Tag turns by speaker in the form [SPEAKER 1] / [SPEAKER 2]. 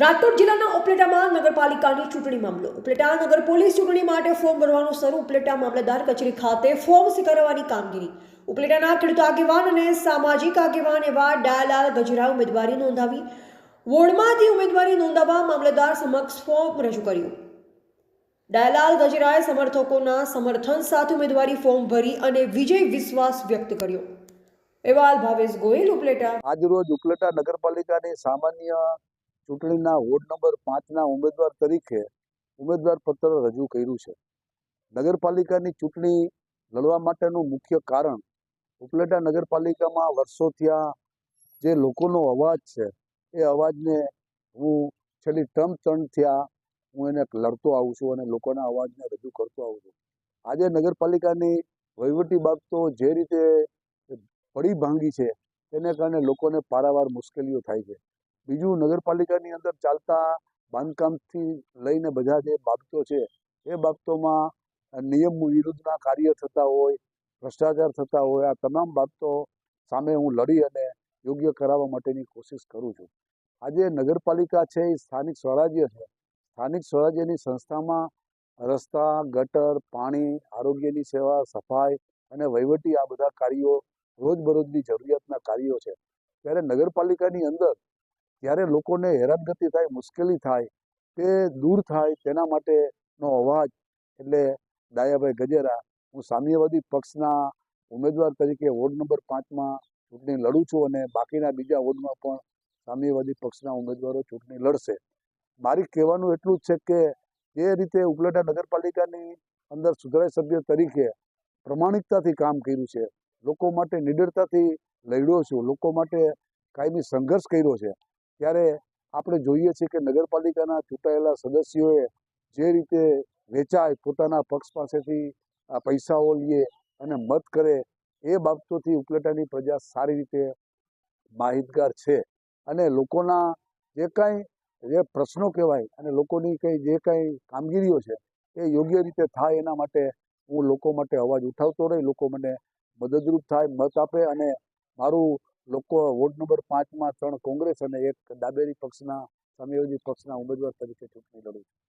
[SPEAKER 1] રાજકોટ જિલ્લાના ઉપલેટામાં નગરપાલિકાની ચૂંટણી મામલો. ઉપલેટા નગર પોલીસ ચૂંટણી માટે ફોર્મ ભરવાનું શરૂ. ઉપલેટા મામલતદાર કચેરી ખાતે ફોર્મ સ્વીકારવાની કામગીરી. ઉપલેટાના ખેડૂત આગેવાન અને સામાજિક આગેવાન એવા ડાયાલાલ ગજરા ઉમેદવારી નોંધાવી. વોર્ડમાંથી ઉમેદવારી નોંધાવવા મામલતદાર સમક્ષ ફોર્મ રજૂ કર્યું. ડાયાલાલ ગજરાએ સમર્થકોના સમર્થન સાથે ઉમેદવારી ફોર્મ ભરી અને વિજય વિશ્વાસ વ્યક્ત કર્યો. એવા ભાવેશ ગોયલ, ઉપલેટા.
[SPEAKER 2] આજરોજ ઉપલેટા નગરપાલિકાની સામાન્ય ચૂંટણીના વોર્ડ નંબર પાંચના ઉમેદવાર તરીકે ઉમેદવાર પત્ર રજૂ કર્યું છે. નગરપાલિકાની ચૂંટણી લડવા માટેનું મુખ્ય કારણ ઉપલેટા નગરપાલિકામાં વર્ષો થયા જે લોકોનો અવાજ છે, એ અવાજને હું છેલ્લી ટર્મ ત્રણ થયા હું એને લડતો આવું છું અને લોકોના અવાજને રજૂ કરતો આવું છું. આજે નગરપાલિકાની વહીવટી બાબતો જે રીતે પડી ભાંગી છે, તેને કારણે લોકોને પારાવાર મુશ્કેલીઓ થાય છે. બીજું નગરપાલિકાની અંદર ચાલતા બાંધકામથી લઈને બધા જે બાબતો છે, એ બાબતોમાં નિયમ વિરુદ્ધના કાર્ય થતા હોય, ભ્રષ્ટાચાર થતા હોય, આ તમામ બાબતો સામે હું લડી અને યોગ્ય કરાવવા માટેની કોશિશ કરું છું. આજે નગરપાલિકા છે એ સ્થાનિક સ્વરાજ્ય છે. સ્થાનિક સ્વરાજ્યની સંસ્થામાં રસ્તા, ગટર, પાણી, આરોગ્યની સેવા, સફાઈ અને વહીવટી આ બધા કાર્યો રોજબરોજની જરૂરિયાતના કાર્યો છે. ત્યારે નગરપાલિકાની અંદર જ્યારે લોકોને હેરાનગતિ થાય, મુશ્કેલી થાય, તે દૂર થાય તેના માટેનો અવાજ. એટલે દાયાભાઈ ગજેરા, હું સામ્યવાદી પક્ષના ઉમેદવાર તરીકે વોર્ડ નંબર પાંચમાં ચૂંટણી લડું છું અને બાકીના બીજા વોર્ડમાં પણ સામ્યવાદી પક્ષના ઉમેદવારો ચૂંટણી લડશે. મારી કહેવાનું એટલું જ છે કે જે રીતે ઉપલેટા નગરપાલિકાની અંદર સુધારા સભ્ય તરીકે પ્રમાણિકતાથી કામ કર્યું છે, લોકો માટે નિડરતાથી લડ્યો છું, લોકો માટે કાયમી સંઘર્ષ કર્યો છે ત્યારે આપણે જોઈએ છીએ કે નગરપાલિકાના ચૂંટાયેલા સદસ્યોએ જે રીતે વેચાય પોતાના પક્ષ પાસેથી પૈસાઓ લે અને મત કરે, એ બાબતોથી ઉપલેટાની પ્રજા સારી રીતે માહિતગાર છે. અને લોકોના જે કાંઈ જે પ્રશ્નો કહેવાય અને લોકોની કંઈ જે કાંઈ કામગીરીઓ છે, એ યોગ્ય રીતે થાય એના માટે હું લોકો માટે અવાજ ઉઠાવતો રહી, લોકો મને મદદરૂપ થાય, મત આપે અને મારું લોકો વોર્ડ નંબર પાંચમાં ત્રણ કોંગ્રેસ અને એક ડાબેરી પક્ષના સામ્યવાદી પક્ષના ઉમેદવાર તરીકે ચૂંટણી લડું છું.